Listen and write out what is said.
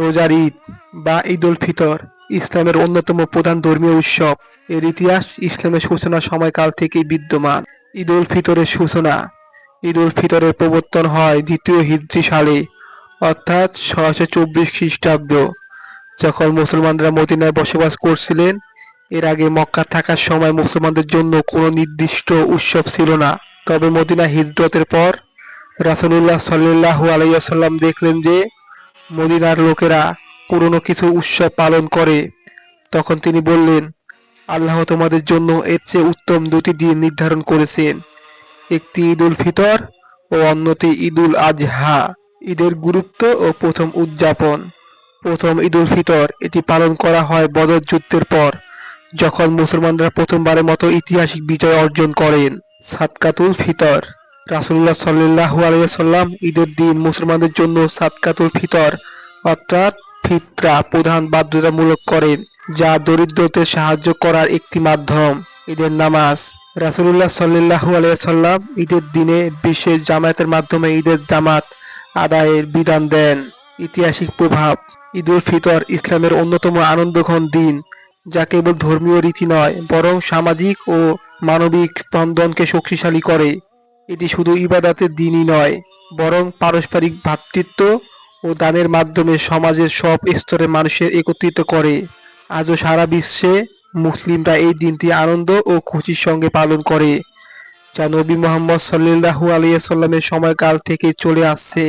রোজার ঈদ বা ঈদ উল ফিতর ইসলামের অন্যতম প্রধান ধর্মীয় উৎসব। এর ইতিহাস ইসলামের সূচনার সময়কাল থেকেই বিদ্যমান। ঈদ উল ফিতরের সূচনা। ঈদ উল ফিতরের প্রবর্তন হয় দ্বিতীয় হিজরি সালে, অর্থাৎ ছয়শো চব্বিশ খ্রিস্টাব্দ। যখন মুসলমানরা মদিনায় বসবাস করছিলেন, এর আগে মক্কা থাকার সময় মুসলমানদের জন্য কোনো নির্দিষ্ট উৎসব ছিল না। তবে মদিনা হিজরতের পর রাসূলুল্লাহ সাল্লাল্লাহু আলাইহি ওয়াসাল্লাম দেখলেন যে মদিনার লোকেরা পুরনো কিছু উৎসব পালন করে। তখন তিনি বললেন, আল্লাহ তোমাদের জন্য এর চেয়ে উত্তম দুটি দিন নির্ধারণ করেছেন। একটি ঈদ উল ফিতর ও অন্যটি ঈদ উল আজহা। ঈদের গুরুত্ব ও প্রথম উদযাপন। প্রথম ঈদ উল ফিতর, এটি পালন করা হয় বদর যুদ্ধের পর, যখন মুসলমানরা প্রথমবারের মতো ঐতিহাসিক বিজয় অর্জন করেন। সাদকাতুল ফিতর। রাসূলুল্লাহ সাল্লাল্লাহু আলাইহি সাল্লাম ঈদের দিন মুসলমানদের জন্য সাদকাতুল ফিতর, অর্থাৎ ফিতরা প্রধান বাধ্যতামূলক করেন যা দরিদ্রদের সাহায্য করার একটি মাধ্যম। ঈদের নামাজ। রাসূলুল্লাহ সাল্লাল্লাহু আলাইহি সাল্লাম ঈদের দিনে বিশেষ জামায়াতের মাধ্যমে ঈদের জামাত আদায়ের বিধান দেন। ঐতিহাসিক প্রভাব। ঈদ উল ফিতর ইসলামের অন্যতম আনন্দঘন দিন, যা কেবল ধর্মীয় রীতি নয়, বরং সামাজিক ও মানবিক বন্ধনকে শক্তিশালী করে। এটি শুধু ইবাদতের দিনই নয়, বরং পারস্পরিক ভ্রাতৃত্ব ও দানের মাধ্যমে সমাজের সব স্তরের মানুষের একত্রিত করে। আজও সারা বিশ্বে মুসলিমরা এই দিনটি আনন্দ ও খুশির সঙ্গে পালন করে, যা নবী মোহাম্মদ সাল্লাল্লাহু আলিয়া সাল্লামের সময়কাল থেকে চলে আসছে।